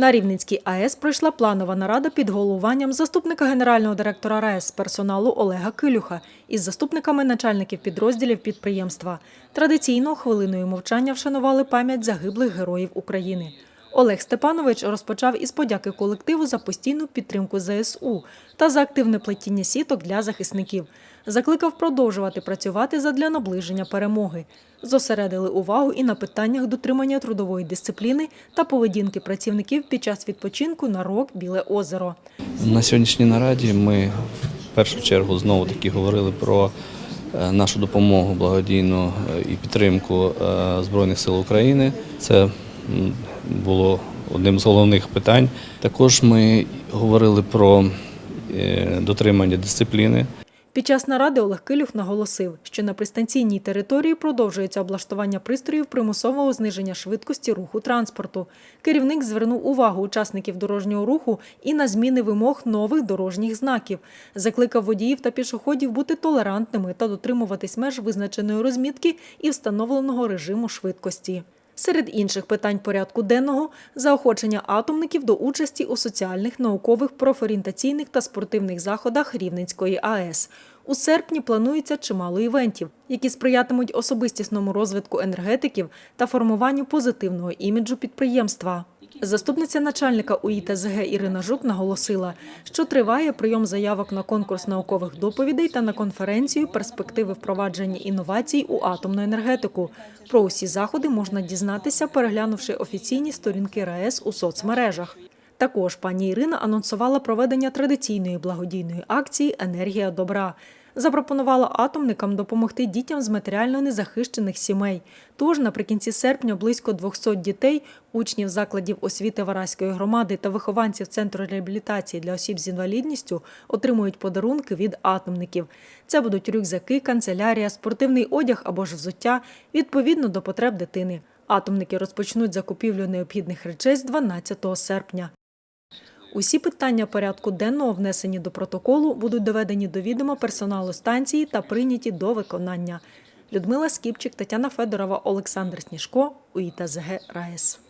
На Рівненській АЕС пройшла планова нарада під головуванням заступника генерального директора РАЕС персоналу Олега Килюха із заступниками начальників підрозділів підприємства. Традиційно хвилиною мовчання вшанували пам'ять загиблих героїв України. Олег Степанович розпочав із подяки колективу за постійну підтримку ЗСУ та за активне плетіння сіток для захисників. Закликав продовжувати працювати задля наближення перемоги. Зосередили увагу і на питаннях дотримання трудової дисципліни та поведінки працівників під час відпочинку на рок Біле озеро. На сьогоднішній нараді ми в першу чергу знову таки говорили про е, нашу допомогу благодійну е, і підтримку е, Збройних сил України. Це було одним з головних питань. Також ми говорили про е, дотримання дисципліни. Під час наради Олег Килюх наголосив, що на пристанційній території продовжується облаштування пристроїв примусового зниження швидкості руху транспорту. Керівник звернув увагу учасників дорожнього руху і на зміни вимог нових дорожніх знаків. Закликав водіїв та пішоходів бути толерантними та дотримуватись меж визначеної розмітки і встановленого режиму швидкості. Серед інших питань порядку денного заохочення атомників до участі у соціальних, наукових, профорієнтаційних та спортивних заходах Рівненської АЕС. У серпні планується чимало івентів, які сприятимуть особистісному розвитку енергетиків та формуванню позитивного іміджу підприємства. Заступниця начальника УІТЗГ Ірина Жук наголосила, що триває прийом заявок на конкурс наукових доповідей та на конференцію перспективи впровадження інновацій у атомну енергетику. Про усі заходи можна дізнатися, переглянувши офіційні сторінки РаЕС у соцмережах. Також пані Ірина анонсувала проведення традиційної благодійної акції Енергія добра. Запропонувала атомникам допомогти дітям з матеріально незахищених сімей. Тож наприкінці серпня близько 200 дітей, учнів закладів освіти Вараської громади та вихованців Центру реабілітації для осіб з інвалідністю отримують подарунки від атомників. Це будуть рюкзаки, канцелярія, спортивний одяг або ж взуття відповідно до потреб дитини. Атомники розпочнуть закупівлю необхідних речей з 12 серпня. Усі питання порядку денного, внесені до протоколу, будуть доведені до відома персоналу станції та прийняті до виконання. Людмила Скіпчик, Тетяна Федорова, Олександр Сніжко, УІТЗГ РаЕС.